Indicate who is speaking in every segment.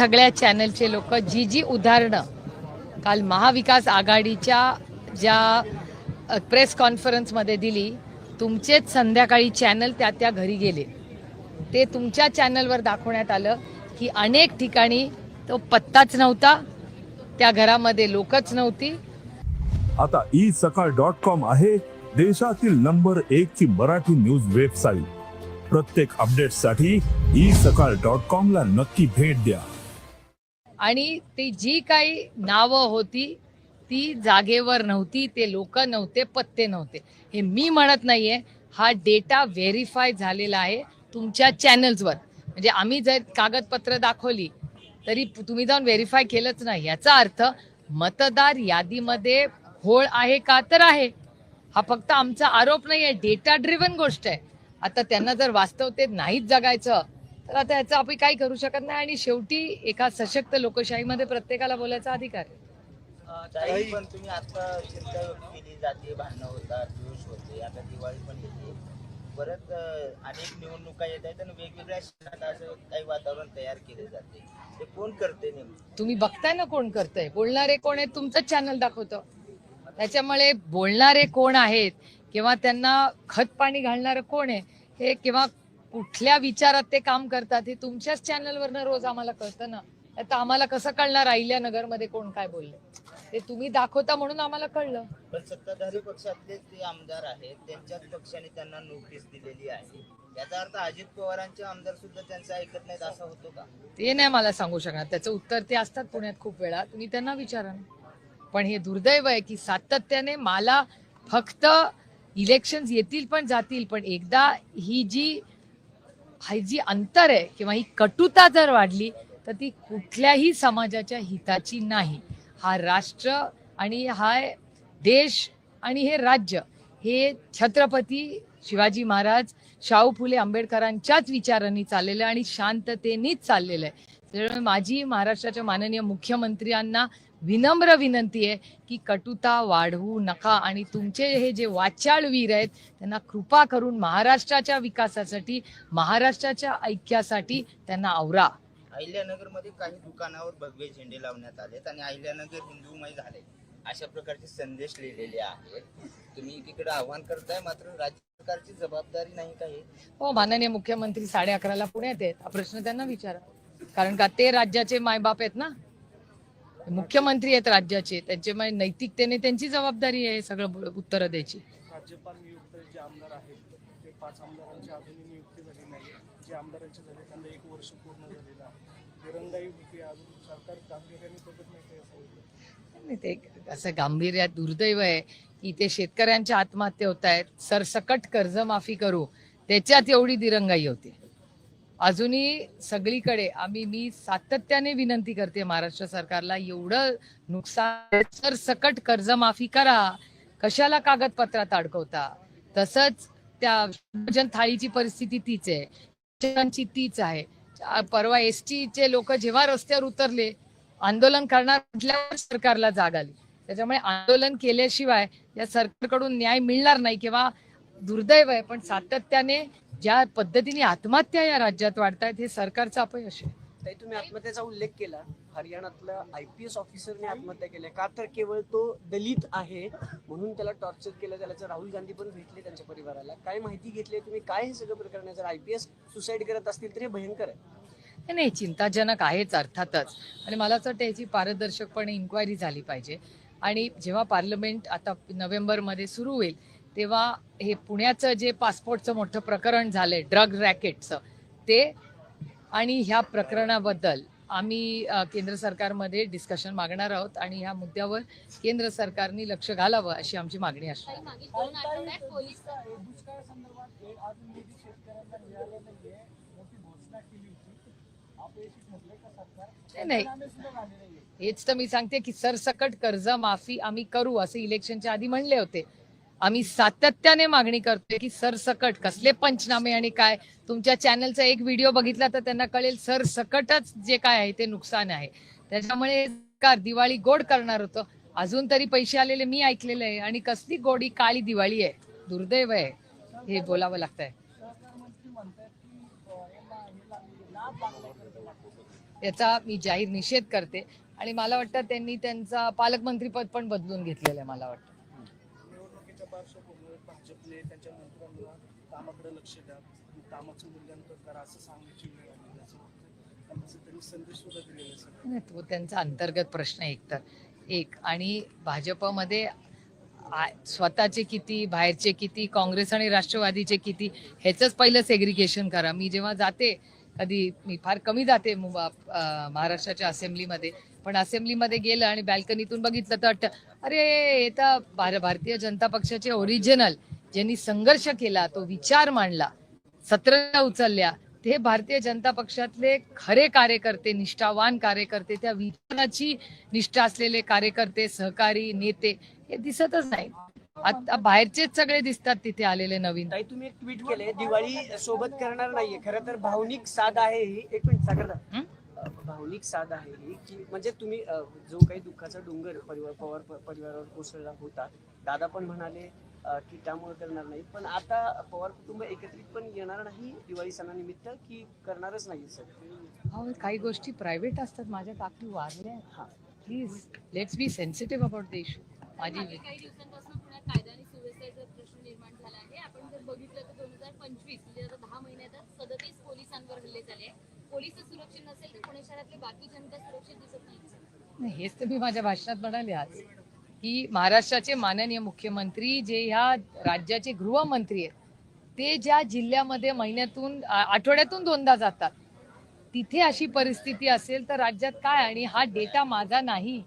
Speaker 1: सगळ्या चॅनलचे लोक जी जी उदाहरणं. काल महाविकास आघाडीच्या ज्या प्रेस कॉन्फरन्समध्ये दिली तुमचेच संध्याकाळी चॅनल त्या त्या घरी गेले. ते तुमच्या चॅनलवर दाखवण्यात आलं की अनेक ठिकाणी तो पत्ताच नव्हता त्या घरामध्ये लोकच नव्हती.
Speaker 2: आता ई सकाळ डॉट कॉम आहे देशातील नंबर एक ची मराठी न्यूज वेबसाईट. प्रत्येक अपडेटसाठी ई सकाळ डॉट कॉम ला नक्की भेट द्या.
Speaker 1: आणि ती जी काही नावं होती ती जागेवर नव्हती ते लोक नव्हते पत्ते नव्हते. हे मी म्हणत नाहीये हा डेटा व्हेरीफाय झालेला आहे तुमच्या चॅनल्सवर. म्हणजे आम्ही जर कागदपत्र दाखवली तरी तुम्ही जाऊन व्हेरीफाय केलंच नाही. याचा अर्थ मतदार यादीमध्ये होळ आहे का तर आहे. हा फक्त आमचा आरोप नाही आहे डेटा ड्रिव्हन गोष्ट आहे. आता त्यांना जर वास्तवतेत नाहीच जगायचं तर आता याचं आपण काही करू शकत नाही आणि शेवटी एका सशक्त लोकशाहीमध्ये प्रत्येकाला बोलायचा अधिकार आहे.
Speaker 3: ताई पण तुम्ही आता चिंता व्यक्त केली जाते भांडणं होतात जोश होते आता दिवाळी पण येते. परत अं, अनेक निवडणुका येत आहेत आणि वेगवेगळ्या शहरात असं काही वातावरण तयार केले जाते. ते कोण करते नेमकं?
Speaker 1: तुम्ही बघताय ना कोण करतंय. बोलणारे कोण आहेत तुमचंच चॅनल दाखवतं. त्याच्यामुळे बोलणारे कोण आहेत किंवा त्यांना खत पाणी घालणारं कोण आहे हे किंवा कुठल्या विचारात ते काम करतात हे तुमच्याच चॅनलवरनं रोज आम्हाला कळतं ना. आता आम्हाला कसं कळणार अहिल्यानगरमध्ये कोण काय बोलले? ते तुम्ही दाखवता म्हणून आम्हाला कळलं.
Speaker 3: पण सत्ताधारी पक्षातले ते आमदार आहेत त्यांच्याच पक्षाने त्यांना नोटीस दिलेली आहे. याचा अर्थ अजित पवारांचे आमदार सुद्धा त्यांचं ऐकत नाहीत असा होतो का?
Speaker 1: ते नाही मला सांगू शकणार. त्याचं उत्तर ते असतात पुण्यात खूप वेळा. तुम्ही त्यांना विचारा पण हे दुर्दैव आहे की सातत्याने मला फक्त इलेक्शन येतील पण जातील पण एकदा ही जी ही जी अंतर आहे किंवा ही कटुता जर वाढली तर ती कुठल्याही समाजाच्या हिताची नाही. हा राष्ट्र आणि हा देश आणि हे राज्य हे छत्रपती शिवाजी महाराज शाहू फुले आंबेडकरांच्याच विचारांनी चाललेलं आहे आणि शांततेनेच चाललेलं आहे. त्यामुळे माझी महाराष्ट्राच्या माननीय मुख्यमंत्र्यांना विनम्र विनंती आहे की कटुता वाढवू नका आणि तुमचे हे जे वाचाळ वीर आहेत त्यांना कृपा करून महाराष्ट्राच्या विकासासाठी महाराष्ट्राच्या ऐक्यासाठी त्यांना आवरा.
Speaker 3: अहिल्यानगरमध्ये काही दुकानावर भगवे झेंडे लावण्यात आलेत आणि अहिल्यानगर हिंदूमय झाले. अशा प्रकारचे संदेश लिहिलेले आहेत. तुम्ही एकीकडे आव्हान करताय मात्र राज्य सरकारची जबाबदारी नाही काही
Speaker 1: हो माननीय मुख्यमंत्री साडे अकराला पुण्यात आहेत. हा प्रश्न त्यांना विचारा. कारण का ते राज्याचे मायबाप आहेत ना? मुख्यमंत्री आहेत राज्याचे त्यांचे मग नैतिकतेने त्यांची जबाबदारी आहे सगळं उत्तरं द्यायची.
Speaker 4: राज्यपाल नियुक्त जे आमदार आहेत ते पाच आमदारांची अजूनही नियुक्ती झाली नाही जे आमदारांचे झाले त्यांना एक वर्ष पूर्ण झालेलं आहे. दिरंगाई होती अजून सरकार गांभीर्याने बघत नाही ते असं होतं
Speaker 1: नाही ते असं गांभीर्यात दुर्दैव आहे की ते शेतकऱ्यांच्या आत्महत्या होत आहेत. सरसकट कर्जमाफी करू त्याच्यात एवढी दिरंगाई होती. अजूनही सगळीकडे आम्ही मी सातत्याने विनंती करते महाराष्ट्र सरकारला एवढं नुकसान सरसकट कर्जमाफी करा. कशाला कागदपत्रात अडकवता? तसंच त्या भोजन थाळीची परिस्थिती तीच आहे. तीच आहे. परवा एस चे लोक जेव्हा रस्त्यावर उतरले आंदोलन करणार म्हटल्यावर सरकारला जाग आली. त्याच्यामुळे आंदोलन केल्याशिवाय या सरकारकडून न्याय मिळणार नाही किंवा दुर्दैव आहे पण सातत्याने ज्या पद्धतीने आत्महत्या या राज्यात वाढतायत हे सरकारचं अपयश आहे.
Speaker 5: ताई तुम्ही आत्महत्येचा उल्लेख केला. हरियाणातल्या आय पी एस ऑफिसरने आत्महत्या केल्या. का तर केवळ तो दलित आहे म्हणून त्याला टॉर्चर केलं त्याला राहुल गांधी पण भेटले त्यांच्या परिवाराला. काय माहिती घेतली तुम्ही? काय हे सगळं प्रकरण आहे? जर आय पी एस सुसाईड करत असतील तर हे भयंकर आहे.
Speaker 1: नाही, नाही चिंताजनक आहेच अर्थातच. आणि मला असं वाटतं याची पारदर्शकपणे इन्क्वायरी झाली पाहिजे. आणि जेव्हा पार्लमेंट आता नोव्हेंबरमध्ये सुरू होईल तेव्हा हे पुण्याचं जे पासपोर्टचं मोठं प्रकरण झालंय ड्रग रॅकेटचं ते आणि ह्या प्रकरणाबद्दल आम्ही केंद्र सरकारमध्ये डिस्कशन मागणार आहोत आणि ह्या मुद्द्यावर केंद्र सरकारने लक्ष घालावं अशी आमची मागणी
Speaker 4: हे सरकार?
Speaker 1: नाही, हेच तर मी सांगते की सरसकट कर्ज माफी आम्ही करू असे इलेक्शनच्या आधी म्हणले होते. आम्ही सातत्याने मागणी करतोय की सरसकट कसले पंचनामे आणि काय? तुमच्या चॅनलचा एक व्हिडिओ बघितला तर त्यांना कळेल सरसकटच जे काय आहे ते नुकसान आहे. त्याच्यामुळे सरकार दिवाळी गोड करणार होतं. अजून तरी पैसे आलेले मी ऐकलेले आहे आणि कसली गोडी काळी दिवाळी आहे. दुर्दैव आहे. हे बोलावं लागतंय.
Speaker 4: आहे
Speaker 1: याचा मी जाहीर निषेध करते. आणि मला वाटतं त्यांनी त्यांचा पालकमंत्रीपद पण बदलून घेतलेलं आहे मला वाटतं.
Speaker 4: कामाकडे लक्ष द्या. कामाचं मूल्यांकन करा असं सांगण्याची वेळ आली. त्यांनी संदेश सुद्धा दिलेला
Speaker 1: तो त्यांचा अंतर्गत प्रश्न एक एकतर एक. आणि भाजपमध्ये स्वतःचे किती बाहेरचे किती काँग्रेस आणि राष्ट्रवादीचे किती ह्याचंच पहिलं सेग्रिगेशन करा. मी जेव्हा जाते कधी मी फार कमी जाते महाराष्ट्राच्या असेंब्लीमध्ये पण असेंब्लीमध्ये गेलं आणि बॅल्कनीतून बघितलं तर अरे हे तर भारतीय जनता पक्षाचे ओरिजिनल ज्यांनी संघर्ष केला तो विचार मांडला सत्र उचलल्या ते भारतीय जनता पक्षातले खरे कार्यकर्ते निष्ठावान कार्यकर्ते त्या विचाराची निष्ठा असलेले कार्यकर्ते सहकारी नेते हे दिसतच नाही. आता बाहेरचेच सगळे दिसतात तिथे आलेले नवीन.
Speaker 5: ताई तुम्ही एक ट्विट केले दिवाळी सोबत करणार नाहीये. खरं तर भावनिक साध आहे ही. एक मिनिट सागर
Speaker 1: हं?
Speaker 5: भावनिक साध आहे ही की म्हणजे तुम्ही अ, जो काही दुःखाचा डोंगर परिवार पवार परिवारावर कोसळला होता दादा पण म्हणाले की त्यामुळे करणार नाही. पण आता पवार कुटुंब एकत्रित पण येणार नाही दिवाळी सणानिमित्त की करणारच नाही सर?
Speaker 1: अहो, काही गोष्टी प्रायव्हेट असतात माझ्या काकी वारल्या
Speaker 5: हा.
Speaker 1: Please let's be sensitive about the issue माझी
Speaker 6: काही दिवसांपासून पुण्यात कायदा आणि सुव्यवस्थेचा प्रश्न निर्माण झाला आहे. आपण जर बघितलं तर दोन हजार पंचवीस म्हणजे आता दहा महिन्यातच सदतीस पोलिसांवर हल्ले झाले. पोलीस सुरक्षित नसेल तर पुणे शहरातले बाकी जनता सुरक्षित दिसत नाही
Speaker 1: नाही, हेच तर मी माझ्या भाषणात म्हणाले आज. की महाराष्ट्राचे माननीय मुख्यमंत्री जे ह्या राज्याचे गृहमंत्री आहेत ते ज्या जिल्ह्यामध्ये महिन्यातून आठवड्यातून दोनदा जातात तिथे अशी परिस्थिती असेल तर राज्यात काय? आणि हा डेटा माझा नाही.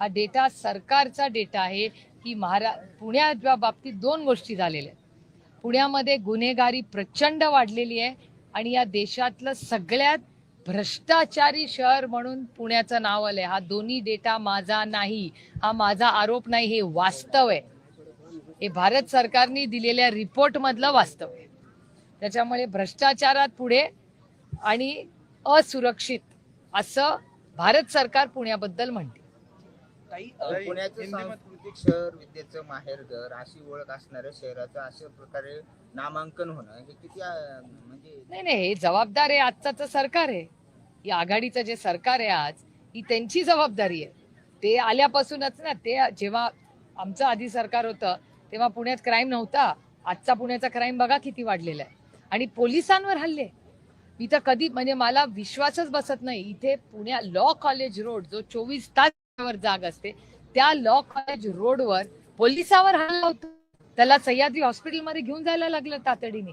Speaker 1: हा डेटा सरकारचा डेटा आहे की महारा पुण्याच्या बाबतीत दोन गोष्टी झालेल्या आहेत. पुण्यामध्ये गुन्हेगारी प्रचंड वाढलेली आहे आणि या देशातलं सगळ्यात भ्रष्टाचारी शहर म्हणून पुण्याचं नाव आलंय. हा दोन्ही डेटा माझा नाही हा माझा आरोप नाही हे वास्तव आहे. हे भारत सरकारने दिलेल्या रिपोर्ट मधलं वास्तव आहे. त्याच्यामुळे भ्रष्टाचारात पुढे आणि असुरक्षित असं भारत सरकार पुण्याबद्दल म्हणते.
Speaker 3: पुण्याचं सांस्कृतिक शहर विद्येचं माहेरघर अशी ओळख असणाऱ्या शहराचं अशा प्रकारे नामांकन होणं हे किती म्हणजे
Speaker 1: नाही नाही हे जबाबदार आहे आजचाच सरकार आहे. या आघाडीचं जे सरकार आहे आज ही त्यांची जबाबदारी आहे. ते आल्यापासूनच ना ते जेव्हा आमचं आधी सरकार होतं तेव्हा पुण्यात क्राईम नव्हता. आजचा पुण्याचा क्राईम बघा किती वाढलेला आहे. आणि पोलिसांवर हल्ले. मी तर कधी म्हणजे मला विश्वासच बसत नाही. इथे पुण्या लॉ कॉलेज रोड जो चोवीस तासवर जाग असते त्या लॉ कॉलेज रोडवर पोलिसावर हल्ला होता. त्याला सह्याद्री हॉस्पिटलमध्ये घेऊन जायला लागलं तातडीने.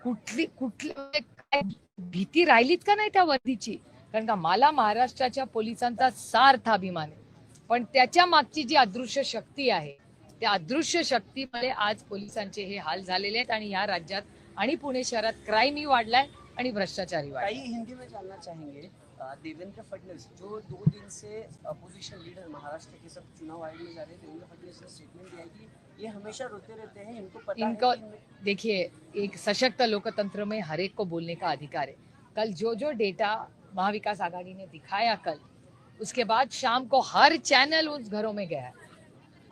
Speaker 1: कुठली कुठली म्हणजे काय भीती राहिलीच का नाही त्या वर्दीची कारण का मला महाराष्ट्राच्या पोलिसांचा सार्थ अभिमान आहे. पण त्याच्या मागची जी अदृश्य शक्ती आहे त्या अदृश्य शक्तीमुळे आज पोलिसांचे हे हाल झालेले आहेत आणि या राज्यात आणि पुणे शहरात क्राईमही वाढलाय आणि भ्रष्टाचारही वाढलाय.
Speaker 5: हिंदी में जानना चाहेंगे देवेंद्र फडणवीस जो दो दिन से अपोजिशन लीडर महाराष्ट्र के सब चुनाव आयोग में जा रहे हैं देवेंद्र फडणवीस ने स्टेटमेंट दिया है कि ये हमेशा रोते रहते हैं इनको पता
Speaker 1: इनको-
Speaker 5: है
Speaker 1: देखिए एक सशक्त लोकतंत्र में हर एक को बोलने का अधिकार है। कल जो जो डेटा महाविकास आघाड़ी ने दिखाया कल उसके बाद शाम को हर चैनल उस घरों में गया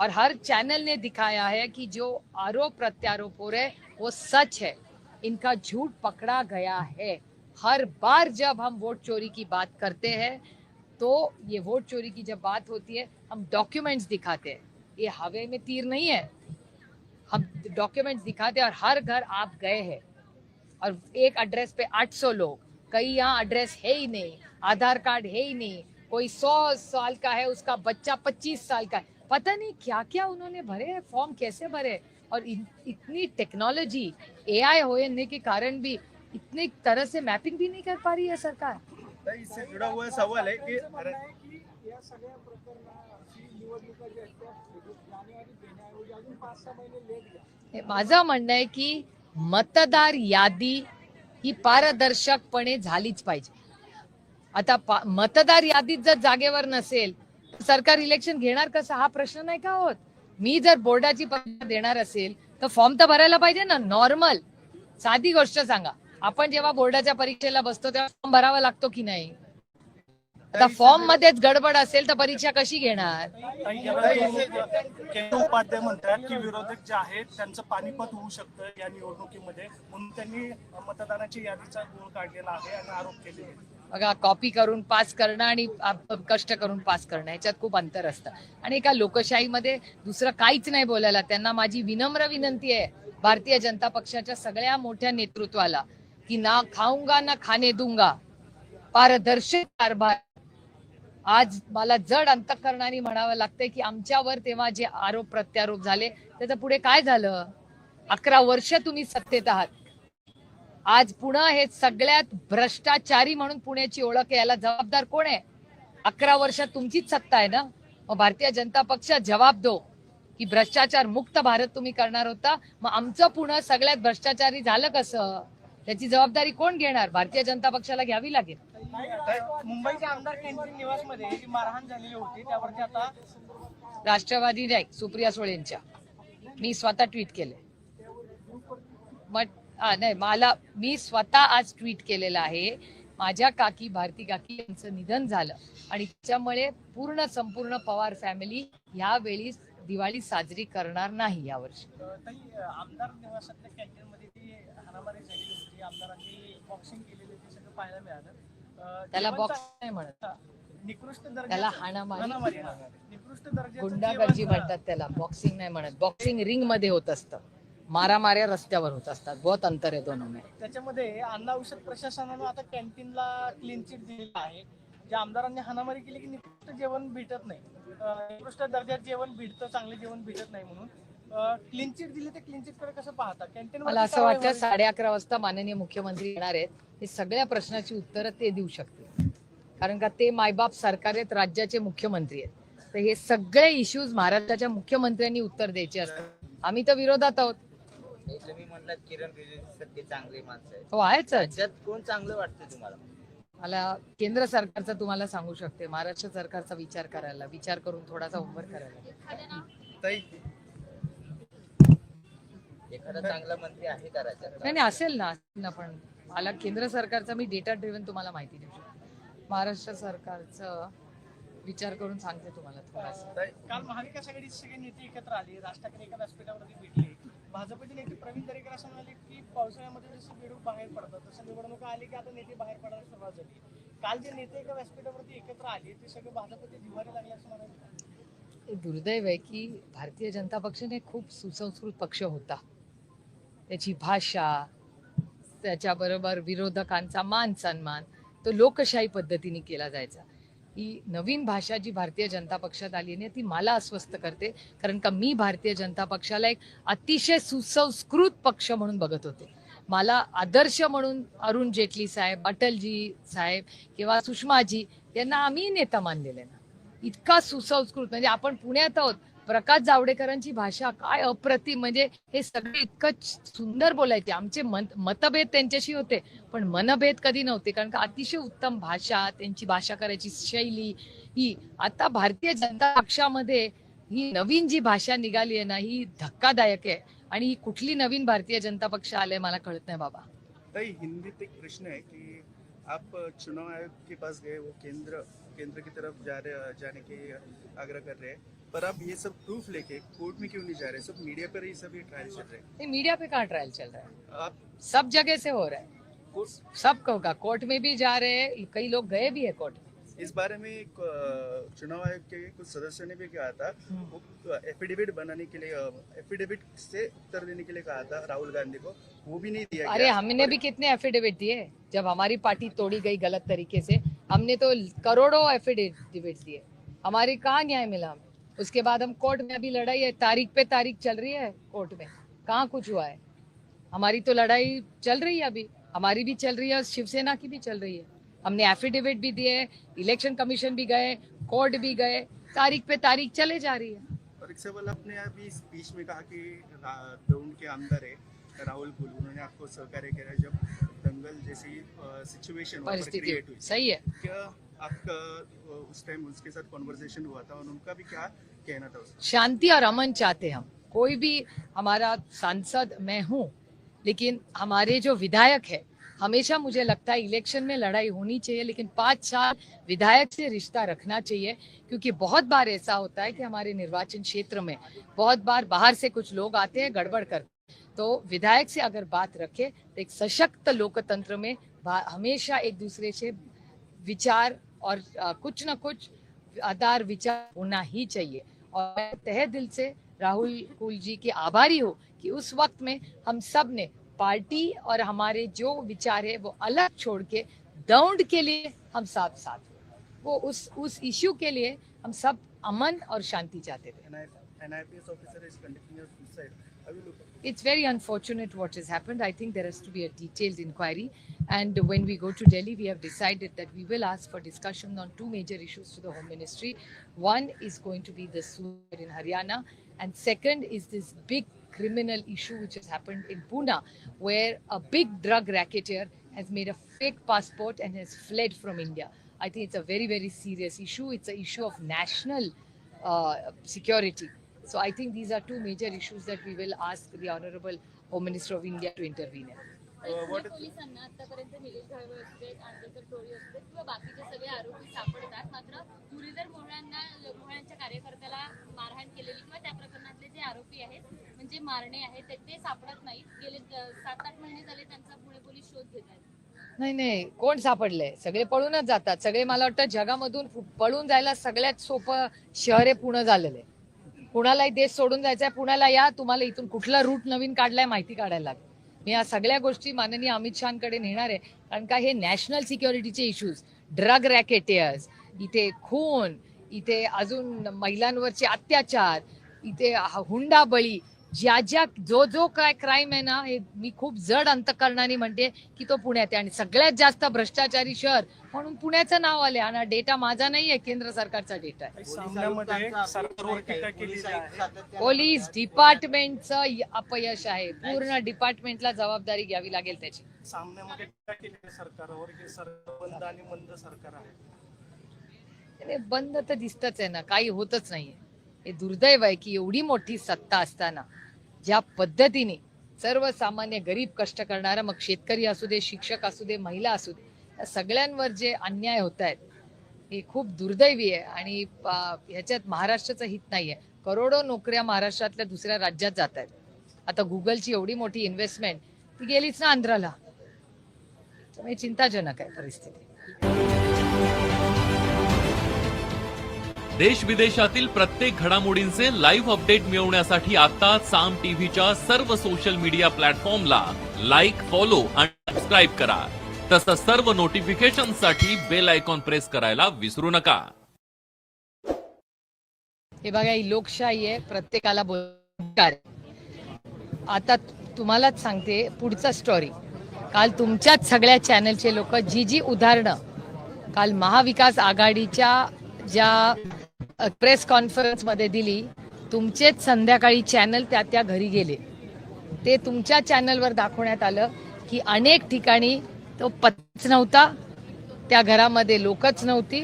Speaker 1: और हर चैनल ने दिखाया है कि जो आरोप प्रत्यारोप हो रहे वो सच है। इनका झूठ पकड़ा गया है। हर बार जब हम वोट चोरी की बात करते हैं तो ये वोट चोरी की जब बात होती है हम डॉक्यूमेंट्स दिखाते हैं। ये हवे में तीर नहीं है। हम डॉक्यूमेंट्स दिखाते हैं और हर घर आप गए हैं। और एक एड्रेस पे 800 लोग। कई यहाँ एड्रेस है ही नहीं। आधार कार्ड है ही नहीं। कोई सौ साल का है उसका बच्चा 25 साल का है। पता नहीं क्या क्या उन्होंने भरे हैं फॉर्म कैसे भरे और इतनी टेक्नोलॉजी एआई होने के कारण भी इतनी तरह से मैपिंग भी नहीं कर पा रही है सरकार।
Speaker 4: इससे जुड़ा हुआ सवाल है कि
Speaker 1: माझं म्हणणं आहे की मतदार यादी ही पारदर्शकपणे झालीच पाहिजे. आता पा- मतदार यादीत जर जागेवर नसेल सरकार इलेक्शन घेणार कसं? हा प्रश्न नाही का होत? मी जर बोर्डाची परीक्षा देणार असेल तर फॉर्म तर भरायला पाहिजे ना? नॉर्मल साधी गोष्ट सांगा. आपण जेव्हा बोर्डाच्या परीक्षेला बसतो तेव्हा फॉर्म भरावा लागतो की नाही? आता फॉर्म मध्येच गडबड असेल तर परीक्षा कशी घेणार?
Speaker 4: केंद्र उपाध्याय म्हणतात की विरोधक जे आहेत त्यांचं पानिपत होऊ शकतं या निवडणुकीमध्ये. म्हणून त्यांनी मतदानाची यादीचा गोळ काढलेला आहे आणि आरोप केले
Speaker 1: बघा कॉपी करून पास करणं आणि कष्ट करून पास करणं ह्याच्यात खूप अंतर असतं. आणि एका लोकशाहीमध्ये दुसरं काहीच नाही बोलायला त्यांना माझी विनम्र विनंती आहे भारतीय जनता पक्षाच्या सगळ्या मोठ्या नेतृत्वाला की ना खाऊंगा ना खाणे दूंगा. पारदर्शक कारभार आज मला जड अंतकरणाने म्हणावं लागतंय की आमच्यावर तेव्हा जे आरोप प्रत्यारोप झाले त्याचं पुढे काय झालं? अकरा वर्ष तुम्ही सत्तेत आहात. आज पुणे हे सगळ्यात भ्रष्टाचारी म्हणून पुण्याची ओळख याला जबाबदार कोण आहे? अकरा वर्षात तुमचीच सत्ता आहे ना? मग भारतीय जनता पक्ष जबाब दो की भ्रष्टाचार मुक्त भारत तुम्ही करणार होता. मग आमचं पुणे सगळ्यात भ्रष्टाचारी झालं कसं? त्याची जबाबदारी कोण घेणार? भारतीय जनता पक्षाला घ्यावी लागेल.
Speaker 4: मुंबईच्या आमदार कॅन्टीन जी मारहाण झालेली होती त्यावरती आता
Speaker 1: राष्ट्रवादी नाही सुप्रिया सुळेंच्या मी स्वतः ट्विट केले मग हा, नाही मला मी स्वतः आज ट्विट केलेलं आहे. माझ्या काकी भारती काकी यांचं निधन झालं. आणि त्याच्यामुळे पूर्ण संपूर्ण पवार फॅमिली यावेळी दिवाळी साजरी करणार नाही यावर्षी.
Speaker 4: ताई आमदार निवासातल्या कॅन्टीन मध्ये जी हाणामारी झालेली होती आमदारांनी बॉक्सिंग केलेली ते सगळं पाहायला मिळालं.
Speaker 1: त्याला बॉक्स नाही म्हणत.
Speaker 4: निकृष्ट
Speaker 1: त्याला हाणामारी.
Speaker 4: निकृष्ट
Speaker 1: गुंडागर्जी म्हणतात त्याला बॉक्सिंग नाही म्हणत. बॉक्सिंग रिंगमध्ये होत असतं. मारामाऱ्या रस्त्यावर होत असतात. बहुत अंतर आहे दोनों. में
Speaker 4: त्याच्यामध्ये अन्न औषध प्रशासनानं आता कॅन्टीनला क्लीन चिट दिलेलं आहे. ज्या आमदारांनी हाणामारी केली की निकृष्ट जेवण भेटत नाही. निकृष्ट दर्जात जेवण भेटतं चांगले जेवण भेटत नाही म्हणून. क्लीन चिट दिली तर क्लीन चिटकडे कसं पाहता? कॅन्टीन
Speaker 1: मला असं वाटतं साडे अकरा वाजता माननीय मुख्यमंत्री येणार आहेत. हे सगळ्या प्रश्नाची उत्तरं ते देऊ शकतील. कारण का ते मायबाप सरकार आहेत राज्याचे मुख्यमंत्री आहेत. तर हे सगळे इश्यूज महाराष्ट्राच्या मुख्यमंत्र्यांनी उत्तर द्यायचे असतात. आम्ही तर विरोधात आहोत.
Speaker 3: तुम्ही म्हणलात किरण रिजिजू सगळे चांगले माणसं आहेत.
Speaker 1: हो आहेच.
Speaker 3: राज्यात कोण चांगलं वाटतं तुम्हाला?
Speaker 1: मला केंद्र सरकारचं तुम्हाला सांगू शकते. महाराष्ट्र सरकारचा विचार करायला विचार करून थोडासा होमवर्क करायला.
Speaker 6: एखादं नाव
Speaker 4: ताई.
Speaker 3: एखादा चांगला मंत्री आहे का राज्यात?
Speaker 1: नाही नाही असेल ना असेल ना पण मला केंद्र सरकारचा मी डेटा ड्रिव्हन तुम्हाला माहिती देऊ शकते. महाराष्ट्र सरकारचं विचार करून सांगते तुम्हाला थोडासा.
Speaker 4: काल महाविकास आघाडीचे सगळे नेते एकत्र आले. राज ठाकरे एका व्यासपीठावरती भेटले. भाजपचे नेते प्रवीण दरेकर असं म्हणाले की पावसाळ्यामध्ये जसं बेडूक बाहेर पडतात तसं निवडणुका आली की आता नेते बाहेर पडायला सुरुवात झाली. काल जे नेते एका व्यासपीठावरती एकत्र आले ते सगळे भाजपचे जिव्हारी लागले असं म्हणाले.
Speaker 1: हे दुर्दैव आहे की भारतीय जनता पक्षाने खूप सुसंस्कृत पक्ष होता. त्याची भाषा त्याच्याबरोबर विरोधकांचा मान सन्मान तो लोकशाही पद्धतीने केला जायचा. ही नवीन भाषा जी भारतीय जनता पक्षात आली आहे ती मला अस्वस्थ करते. कारण का मी भारतीय जनता पक्षाला एक अतिशय सुसंस्कृत पक्ष म्हणून बघत होते. मला आदर्श म्हणून अरुण जेटली साहेब अटलजी साहेब किंवा सुषमाजी यांना आम्ही नेता मानलेले ना. इतका सुसंस्कृत म्हणजे आपण पुण्यात आहोत प्रकाश जावडेकरांची भाषा काय अप्रतिम म्हणजे हे सगळे इतकं सुंदर बोलायचे. आमचे मतभेद त्यांच्याशी होते पण मनभेद कधी नव्हते कारण का अतिशय उत्तम भाषा त्यांची भाषा करायची शैली ही. आता भारतीय जनता पक्षामध्ये ही नवीन जी भाषा निघाली आहे ना ही धक्कादायक आहे. आणि ही कुठली नवीन भारतीय जनता पक्ष आले मला कळत नाही बाबा.
Speaker 7: हिंदीत एक प्रश्न आहे की आप चुनाव आयोग के पास गए वो केंद्र केंद्र की तरफ जा रहे जाने के आग्रह कर रहे हैं. पर आप ये सब प्रूफ लेके कोर्ट में क्यों नहीं जा रहे? सब मीडिया पर ही सब ये ट्रायल चल रहे
Speaker 1: ये मीडिया पे कहाँ ट्रायल चल रहा है?
Speaker 7: आप
Speaker 1: सब जगह से हो रहा है। सब होगा कोर्ट में भी जा रहे हैं कई लोग गए भी है कोर्ट में।
Speaker 7: इस बारे में एक चुनाव आयोग के कुछ सदस्यों ने भी कहा था। वो एफिडेविट बनाने के लिए एफिडेविट से उत्तर देने के लिए कहा था राहुल गांधी को। वो भी नहीं दिया
Speaker 1: अरे। हमने भी कितने एफिडेविट दिए? जब हमारी पार्टी तोड़ी गई गलत तरीके से हमने तो करोड़ों एफिडेविट दिए। हमारी कहाँ न्याय मिला हमें उसके बाद हम कोर्ट में अभी लड़ाई है तारीख पे तारीख चल रही है कोर्ट में। कहाँ कुछ हुआ है? हमारी तो लड़ाई चल रही है अभी। हमारी भी चल रही है और शिवसेना की भी चल रही है। हमने एफिडेविट भी दिए इलेक्शन कमीशन भी गए कोर्ट भी गए तारीख पे तारीख चले जा रही है।
Speaker 7: और आपने अभी स्पीच में कहा कि के अंदर है राहुल कुल उन्होंने आपको सहकार्य किया जब दंगल जैसी सिचुएशन
Speaker 1: सही है।
Speaker 7: क्या आपका उस टाइम उसके साथ कॉन्वर्सेशन हुआ था और उनका भी क्या कहना था
Speaker 1: शांति और अमन चाहते हम। कोई भी हमारा सांसद, मैं हूँ, लेकिन हमारे जो विधायक है, हमेशा मुझे लगता है इलेक्शन में लड़ाई होनी चाहिए, लेकिन पाँच साल विधायक से रिश्ता रखना चाहिए, क्योंकि बहुत बार ऐसा होता है कि हमारे निर्वाचन क्षेत्र में बहुत बार बाहर से कुछ लोग आते हैं गड़बड़ कर। तो विधायक से अगर बात रखे तो एक सशक्त लोकतंत्र में हमेशा एक दूसरे से विचार और कुछ न कुछ आधार विचार होना ही चाहिए। और तहे दिल से राहुल कुल जी के आभारी हो कि उस वक्त में हम सबने पार्टी और हमारे जो विचार है वो अलग छोड़ के, दौड़ के लिए हम साथ साथ वो उस उस इश्यू के लिए हम सब अमन और शांति चाहते थे। It's very unfortunate what has happened. I think there has to be a detailed inquiry. And when we go to Delhi, we have decided that we will ask for discussion on two major issues to the Home Ministry. One is going to be the suicide in Haryana, and second is this big criminal issue which has happened in Pune, where a big drug racketeer has made a fake passport and has fled from India. I think it's a very, very serious issue. It's an issue of national uh, security. So I think these are two major issues that we will ask the Honorable Home Minister of India to intervene in.
Speaker 6: पोलिसांना आतापर्यंत निलेश आंबेडकर टोळी असू देत किंवा बाकीचे सगळे आरोपी सापडतात मात्र मुरलीधर मोहळांना मोहळांच्या कार्यकर्त्याला मारहाण केलेली किंवा त्या प्रकरणातले जे आरोपी आहेत म्हणजे मारणे आहेत ते- ते सापडत नाहीत. गेले सात आठ महिने झाले त्यांचा पुणे पोलीस शोध घेत आहेत.
Speaker 1: नाही नाही. कोण सापडलंय? सगळे पळूनच जातात. सगळे मला वाटतं जगामधून पळून जायला सगळ्यात सोपं शहर हे पुणे झालेलं आहे. कुणालाही देश सोडून जायचंय. पुण्याला या. तुम्हाला इथून कुठला रूट नवीन काढलाय माहिती काढायला लागेल. मी या सगळ्या गोष्टी माननीय अमित शहाकडे नेणार आहे. कारण का हे नॅशनल सिक्युरिटीचे इश्यूज ड्रग रॅकेटियर्स इथे खून इथे अजून महिलांवरचे अत्याचार इथे हुंडाबळी ज्या ज्या जो जो काय क्राईम आहे ना हे मी खूप जड अंतकरणाने म्हणते की तो पुण्यात आहे. आणि सगळ्यात जास्त भ्रष्टाचारी शहर म्हणून पुण्याचं नाव आले आणि हा डेटा माझा नाही आहे केंद्र सरकारचा डेटा आहे.
Speaker 4: काही सामन्यामध्ये सरकारवर टीका केलेली आहे.
Speaker 1: पोलीस डिपार्टमेंटचं अपयश आहे. पूर्ण डिपार्टमेंटला जबाबदारी घ्यावी लागेल त्याची.
Speaker 4: सामन्यामध्ये बंद
Speaker 1: तर दिसतच आहे ना. काही होतच नाहीये. हे दुर्दैव आहे की एवढी मोठी सत्ता असताना ज्या पद्धतीने सर्वसामान्य गरीब कष्ट करणारा मग शेतकरी असू दे शिक्षक असू दे महिला असू दे या सगळ्यांवर जे अन्याय होत आहेत हे खूप दुर्दैवी आहे. आणि ह्याच्यात महाराष्ट्राचं हित नाहीये. करोडो नोकऱ्या महाराष्ट्रातल्या दुसऱ्या राज्यात जात आहेत. आता गुगलची एवढी मोठी इन्व्हेस्टमेंट ती गेलीच ना आंध्राला. त्यामुळे चिंताजनक आहे परिस्थिती.
Speaker 8: देश विदेशातील प्रत्येक घडामोडींचे लाईव्ह अपडेट मिळवण्यासाठी आता साम टीव्हीच्या सर्व सोशल मीडिया प्लॅटफॉर्मला लाईक फॉलो आणि सबस्क्राईब करा. तसंच सर्व नोटिफिकेशनसाठी बेल आयकॉन प्रेस करायला विसरू नका.
Speaker 1: हे बघा ही लोकशाही आहे. प्रत्येकाला बोलकार आता तुम्हालाच सांगते पुढचा स्टोरी काल तुमच्याच सगळ्या चॅनलचे लोक जी जी उदाहरणं. काल महाविकास आघाडीच्या ज्या प्रेस कॉन्फरन्समध्ये दिली. तुमचेच संध्याकाळी चॅनल त्या त्या घरी गेले. ते तुमच्या चॅनलवर दाखवण्यात आलं की अनेक ठिकाणी तो पत्ताच नव्हता. त्या घरामध्ये लोकच नव्हती.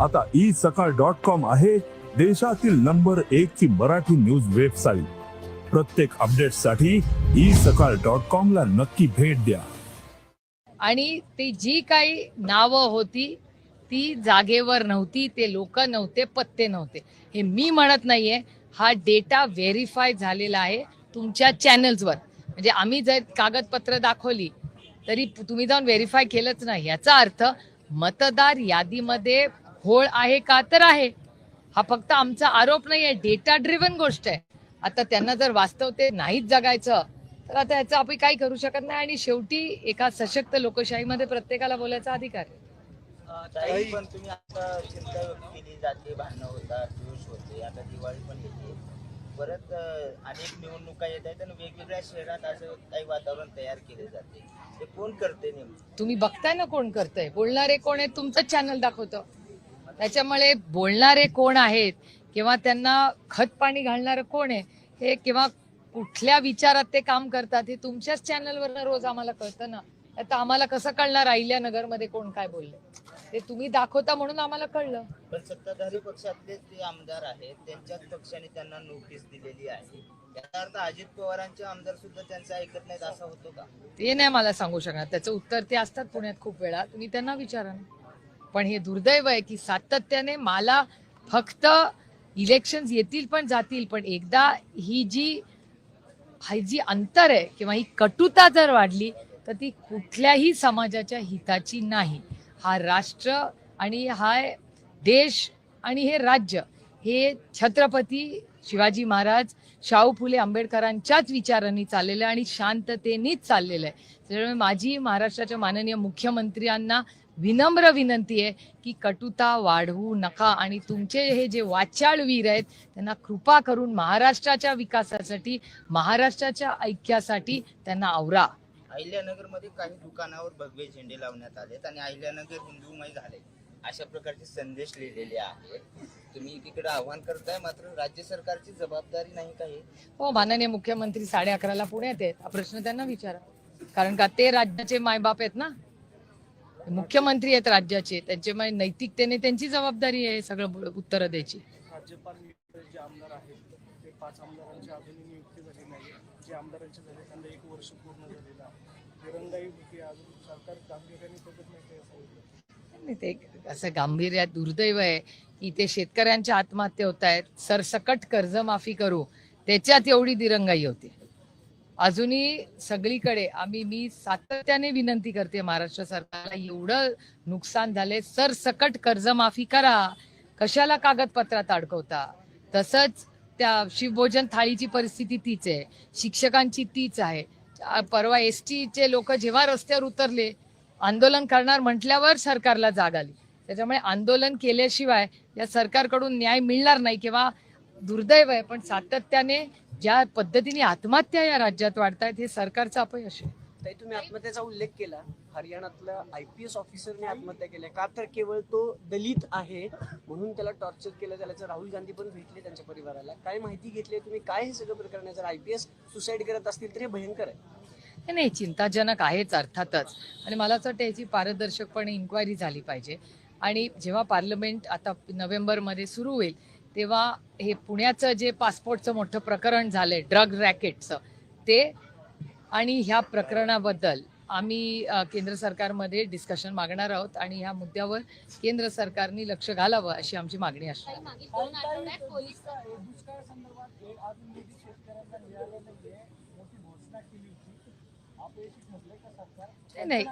Speaker 2: आता ई सकाळ डॉट कॉम आहे देशातील नंबर एक ची मराठी न्यूज वेबसाईट प्रत्येक अपडेटसाठी ई सकाळ डॉट कॉम ला नक्की भेट द्या.
Speaker 1: आणि ती जी काही नावं होती ती जागेवर नव्हती ते लोक नव्हते पत्ते नव्हते. हे मी म्हणत नाहीये हा डेटा व्हेरीफाय झालेला आहे तुमच्या चॅनल्सवर. म्हणजे आम्ही जर कागदपत्र दाखवली तरी तुम्ही जाऊन व्हेरीफाय केलंच नाही. याचा अर्थ मतदार यादीमध्ये घोळ आहे का तर आहे. हा फक्त आमचा आरोप नाही आहे डेटा ड्रिव्हन गोष्ट आहे. आता त्यांना जर वास्तव ते नाहीच जगायचं तर आता याचं आपण काही करू शकत नाही आणि शेवटी एका सशक्त लोकशाहीमध्ये प्रत्येकाला बोलायचा अधिकार आहे.
Speaker 3: काही पण तुम्ही आता चिंता व्यक्त केली जाते भांडणं होतात जोश होते आता दिवाळी पण येते. परत अनेक निवडणुका येत आहेत आणि वेगवेगळ्या शहरात असं काही वातावरण तयार केले जाते. ते कोण करते नेमकं?
Speaker 1: तुम्ही बघताय ना कोण करतंय. बोलणारे कोण आहेत तुमचंच चॅनल दाखवतं. त्याच्यामुळे बोलणारे कोण आहेत किंवा त्यांना खत पाणी घालणारं कोण आहे हे किंवा कुठल्या विचारात ते काम करतात हे तुमच्याच चॅनलवर रोज आम्हाला कळतं ना. आता आम्हाला कसं कळणार? अहिल्यानगरमध्ये कोण काय बोलले? ते तुम्ही दाखवता म्हणून आम्हाला कळलं.
Speaker 3: पण सत्ताधारी पक्षातले ते आमदार आहेत त्यांच्याच पक्षाने त्यांना नोटीस दिलेली आहे. याचा अर्थ अजित पवारांचे आमदार सुद्धा त्यांचं ऐकत नाहीत असा होतो का?
Speaker 1: ते नाही मला सांगू शकणार. त्याचं उत्तर ते असतात पुण्यात खूप वेळा. तुम्ही त्यांना विचारा ना. पण हे दुर्दैव आहे की सातत्याने मला फक्त इलेक्शन येतील पण जातील पण एकदा ही जी ही जी अंतर आहे किंवा ही कटुता जर वाढली तर ती कुठल्याही समाजाच्या हिताची नाही. हा राष्ट्र आणि हा देश आणि हे राज्य हे छत्रपती शिवाजी महाराज शाहू फुले आंबेडकरांच्याच विचारांनी चाललेलं आहे आणि शांततेनेच चाललेलं आहे. त्यामुळे माझी महाराष्ट्राच्या माननीय मुख्यमंत्र्यांना विनम्र विनंती आहे की कटुता वाढवू नका आणि तुमचे हे जे वाचाळवीर आहेत त्यांना कृपा करून महाराष्ट्राच्या विकासासाठी महाराष्ट्राच्या ऐक्यासाठी त्यांना आवरा.
Speaker 3: अहिल्यानगरमध्ये काही दुकानावर भगवे झेंडे लावण्यात आलेत आणि अहिल्यानगर हिंदूमय झाले अशा प्रकारचे संदेश लिहिलेले आहेत. तुम्ही तिकडे आव्हान करताय मात्र राज्य सरकारची जबाबदारी नाही काही
Speaker 1: हो? माननीय मुख्यमंत्री साडे अकराला पुण्यात आहेत. हा प्रश्न त्यांना विचारा. कारण का ते राज्याचे मायबाप आहेत ना? मुख्यमंत्री आहेत राज्याचे. त्यांचे मा- नैतिकतेने त्यांची जबाबदारी आहे सगळं उत्तर द्यायची.
Speaker 4: राज्यपाल जे आमदार आहेत पाच आमदारांची अजूनही नियुक्ती झाली नाही जे आमदारांचे झाले त्यांना एक वर्ष पूर्ण झालेलं आहे. तिरंगाई होती अजून. सरकार गांभीर्याने बघत नाही ते असं
Speaker 1: नाही, ते असं गांभीर्यात दुर्दैव आहे की ते शेतकऱ्यांच्या आत्महत्या होत आहेत. सरसकट कर्जमाफी करू. त्याच्यात एवढी दिरंगाई होती. अजूनही सगळीकडे आम्ही मी सातत्याने विनंती करते महाराष्ट्र सरकारला एवढं नुकसान झाले सरसकट कर्जमाफी करा. कशाला कागदपत्रात अडकवता? तसंच त्या शिवभोजन थाळीची परिस्थिती तीच आहे. शिक्षकांची तीच आहे. परवा एस टीचे लोक जेव्हा रस्त्यावर उतरले आंदोलन करणार म्हटल्यावर सरकारला जाग आली. त्याच्यामुळे आंदोलन केल्याशिवाय या सरकारकडून न्याय मिळणार नाही किंवा दुर्दैव आहे. पण सातत्याने ज्या पद्धतीने आत्महत्या या राज्यात वाढत आहेत हे सरकारचं अपयश आहे.
Speaker 5: ताई तुम्ही आत्महत्याचा उल्लेख केला हरियाणातल्या आय पी एस ऑफिसरने आत्महत्या केल्या का तर केवळ तो दलित आहे म्हणून त्याला टॉर्चर केलं त्याला राहुल गांधी पण भेटले त्यांच्या परिवाराला. काय माहिती घेतली तुम्ही? काय हे सगळं प्रकरण आहे? जर आय पी एस सुसाईड करत असतील तर हे भयंकर आहे.
Speaker 1: नाही, नाही चिंताजनक आहेच अर्थातच. आणि मला असं वाटतं याची पारदर्शकपणे इन्क्वायरी झाली पाहिजे. आणि जेव्हा पार्लमेंट आता नोव्हेंबरमध्ये सुरू होईल तेव्हा हे पुण्याचं जे पासपोर्टचं मोठं प्रकरण झालंय ड्रग रॅकेटचं ते आणि ह्या प्रकरणाबद्दल आम्ही केंद्र सरकारमध्ये डिस्कशन मागणार आहोत आणि ह्या मुद्द्यावर केंद्र सरकारने लक्ष घालावं अशी आमची मागणी असणार नाही,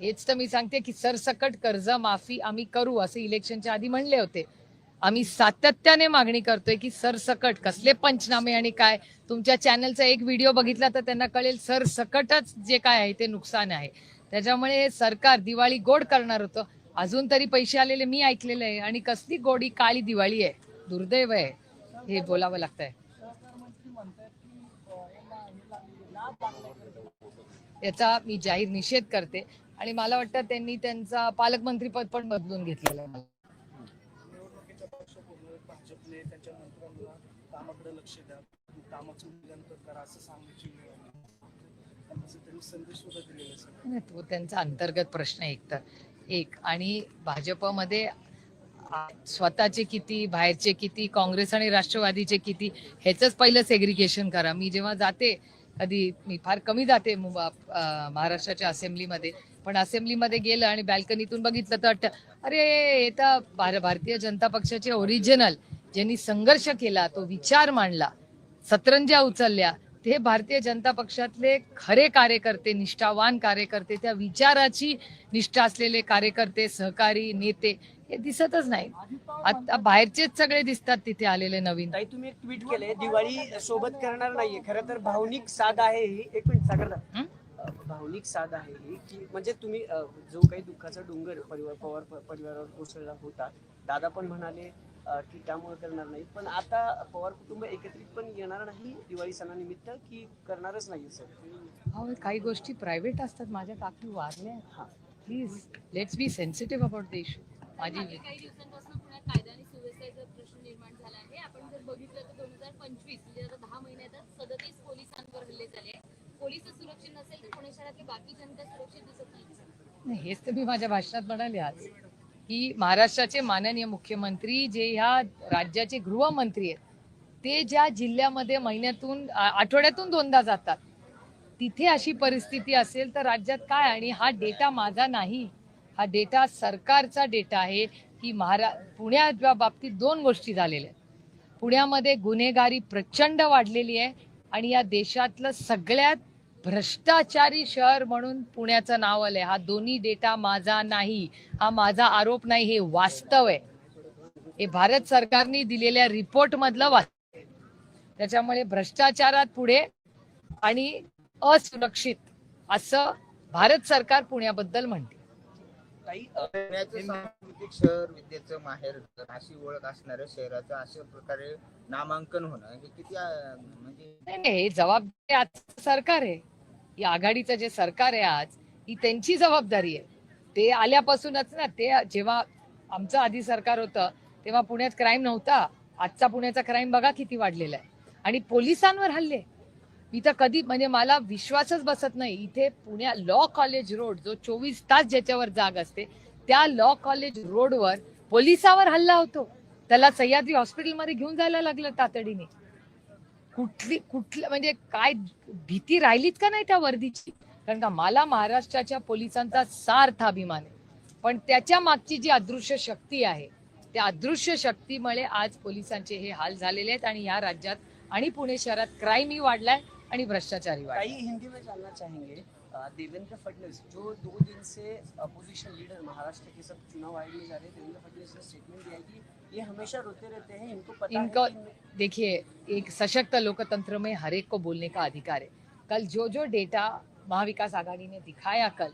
Speaker 1: हेच तर मी सांगते की सरसकट कर्ज माफी आम्ही करू असे इलेक्शनच्या आधी म्हणले होते. आम्ही सातत्याने मागणी करतोय की सरसकट कसले पंचनामे आणि काय? तुमच्या चॅनलचा एक व्हिडिओ बघितला तर त्यांना कळेल सरसकटच जे काय आहे ते नुकसान आहे. त्याच्यामुळे हे सरकार दिवाळी गोड करणार होतं. अजून तरी पैसे आलेले मी ऐकलेले आहे आणि कसली गोडी काळी दिवाळी आहे. दुर्दैव आहे. हे बोलावं लागतंय. याचा मी जाहीर निषेध करते. आणि मला वाटतं त्यांनी त्यांचा पालकमंत्री पद पण बदलून घेतलेलं आहे
Speaker 4: निवडणुकीच्या पार्श्वभूमीवर भाजपने त्यांच्या मंत्र्यांना कामाकडे लक्ष द्या कामाचं मूल्यांकन करा असं सांगण्याची वेळ आली. तसं त्यांनी संदेश सुद्धा दिलेला आहे सगळ्यांना.
Speaker 1: नाही, तो त्यांचा अंतर्गत प्रश्न आहे एक तर एक आणि भाजपमध्ये आ- स्वतःचे किती बाहेरचे किती काँग्रेस आणि राष्ट्रवादीचे किती ह्याच पहिलं सेग्रिगेशन करा मी जेव्हा जाते कधी मी फार कमी जाते महाराष्ट्राच्या असेंब्लीमध्ये पण असेंब्लीमध्ये गेलं आणि बॅल्कनीतून बघितलं तर वाटतं अरे हे तर भार- भारतीय जनता पक्षाचे ओरिजिनल ज्यांनी संघर्ष केला तो विचार मांडला सतरंज्या उचलल्या. ते भारतीय जनता पक्षातले खरे कार्यकर्ते निष्ठावान कार्यकर्ते त्या विचाराची निष्ठा असलेले कार्यकर्ते सहकारी नेते हे दिसतच नाही आता बाहेरचेच सगळे दिसतात तिथे आलेले नवीन.
Speaker 5: ताई तुम्ही एक ट्विट केलंय दिवाळी सोबत करणार नाहीये. खरं तर भावनिक साध आहे ही. एक मिनिट सागर
Speaker 1: हं?
Speaker 5: भावनिक साध आहे ही की म्हणजे तुम्ही अ, जो काही दुःखाचा डोंगर परिवार पवार प- परिवारावर कोसळला होता दादा पण म्हणाले की त्यामुळे करणार नाही पण आता पवार कुटुंब एकत्रित पण येणार नाही दिवाळी सणानिमित्त की करणारच नाही सर
Speaker 1: अहो, काही गोष्टी प्रायव्हेट असतात. माझ्या काकी वारल्या please let's be sensitive about the issue माझी
Speaker 6: काही दिवसांपासून पुण्यात कायदा आणि सुव्यवस्थेचा प्रश्न निर्माण झाला आहे. आपण जर बघितलं तर दोन हजार पंचवीस म्हणजे आता दहा महिन्यातच सदतीस पोलिसांवर हल्ले झाले आहेत. पोलीस सुरक्षित नसेल तर पुणे शहरातली बाकी जनता सुरक्षित दिसत नाही
Speaker 1: नाही, हेच तर मी माझ्या भाषणात म्हणाले आज. की महाराष्ट्राचे माननीय मुख्यमंत्री जे ह्या राज्याचे गृहमंत्री आहेत ते ज्या जिल्ह्यामध्ये महिन्यातून आठवड्यातून दोनदा जातात तिथे अशी परिस्थिती असेल तर राज्यात काय? आणि हा डेटा माझा नाही. हा डेटा सरकारचा डेटा आहे की महारा पुण्याच्या बाबतीत दोन गोष्टी झालेल्या आहेत. पुण्यामध्ये गुन्हेगारी प्रचंड वाढलेली आहे आणि या देशातलं सगळ्यात भ्रष्टाचारी शहर म्हणून पुण्याचं नाव आलंय. हा दोन्ही डेटा माझा नाही हा माझा आरोप नाही हे वास्तव आहे. हे भारत सरकारने दिलेल्या रिपोर्ट मधलं वास्तव. त्याच्यामुळे भ्रष्टाचारात पुढे आणि असुरक्षित असं भारत सरकार पुण्याबद्दल म्हणते.
Speaker 3: पुण्याचं सांस्कृतिक शहर विद्येचं माहेर अशी ओळख असणाऱ्या शहराचं अशा प्रकारे नामांकन होणं हे किती म्हणजे
Speaker 1: नाही नाही हे जबाबदारी आज सरकार आहे. या आघाडीचं जे सरकार आहे आज ही त्यांची जबाबदारी आहे. ते आल्यापासूनच ना ते जेव्हा आमचं आधी सरकार होतं तेव्हा पुण्यात क्राईम नव्हता. आजचा पुण्याचा क्राईम बघा किती वाढलेला आहे. आणि पोलिसांवर हल्ले. मी तर कधी म्हणजे मला विश्वासच बसत नाही. इथे पुण्या लॉ कॉलेज रोड जो चोवीस तास ज्याच्यावर जाग असते त्या लॉ कॉलेज रोडवर पोलिसावर हल्ला होतो. त्याला सह्याद्री हॉस्पिटलमध्ये घेऊन जायला लागलं तातडीने. कुठली कुठलं म्हणजे काय भीती राहिलीच का नाही त्या वर्दीची? कारण का मला महाराष्ट्राच्या पोलिसांचा सार्थ अभिमान आहे. पण त्याच्या मागची जी अदृश्य शक्ती आहे त्या अदृश्य शक्तीमुळे आज पोलिसांचे हे हाल झालेले आहेत आणि या राज्यात आणि पुणे शहरात क्राईमही वाढलाय आणि भ्रष्टाचारही वाढला
Speaker 5: ताई हिंदी में जानना चाहेंगे देवेंद्र फडणवीस जो दो दिन से अपोजिशन लीडर महाराष्ट्र के सब चुनाव आयोग में जा रहे हैं देवेंद्र फडणवीस ने स्टेटमेंट दिया है कि ये हमेशा रोते रहते हैं इनको पता
Speaker 1: इनको- देखिए एक सशक्त लोकतंत्र में हर एक को बोलने का अधिकार है। कल जो जो डेटा महाविकास आघाड़ी ने दिखाया कल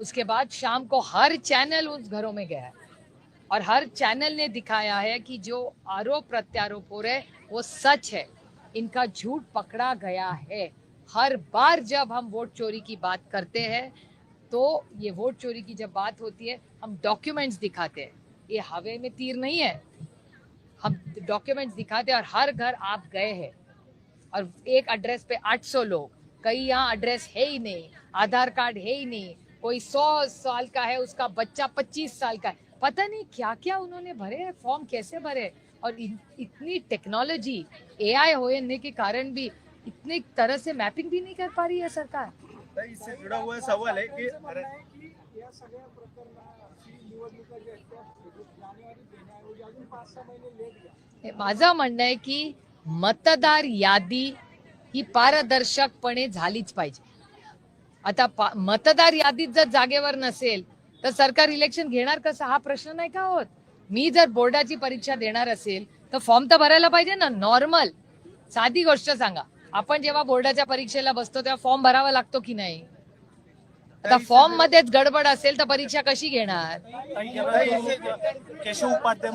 Speaker 1: उसके बाद शाम को हर चैनल उस घरों में गया है। और हर चैनल ने दिखाया है कि जो आरोप प्रत्यारोप हो रहे वो सच है। इनका झूठ पकड़ा गया है। हर बार जब हम वोट चोरी की बात करते हैं तो ये वोट चोरी की जब बात होती है हम डॉक्यूमेंट्स दिखाते हैं। ये हवे में तीर नहीं है। हम डॉक्यूमेंट्स दिखाते हैं और हर घर आप गए हैं। और एक एड्रेस पे 800 लोग। कई यहाँ एड्रेस है ही नहीं। आधार कार्ड है ही नहीं। कोई सौ साल का है उसका बच्चा पच्चीस साल का है। पता नहीं क्या क्या उन्होंने भरे हैं फॉर्म कैसे भरे और इतनी टेक्नोलॉजी एआई होने के कारण भी इतने तरह से मैपिंग भी नहीं कर पा रही है सरकार।
Speaker 7: इससे जुड़ा हुआ सवाल है कि
Speaker 1: माझं म्हणणं आहे की मतदार यादी ही पारदर्शकपणे झालीच पाहिजे. आता पा- मतदार यादीत जर जागेवर नसेल तर सरकार इलेक्शन घेणार कसं? हा प्रश्न नाही का होत? मी जर बोर्डाची परीक्षा देणार असेल तर फॉर्म तर भरायला पाहिजे ना? नॉर्मल साधी गोष्ट सांगा. आपण जेव्हा बोर्डाच्या परीक्षेला बसतो तेव्हा फॉर्म भरावा लागतो की नाही? आता फॉर्म मध्येच गडबड असेल तर परीक्षा कशी घेणार?
Speaker 4: केशव उपाध्याय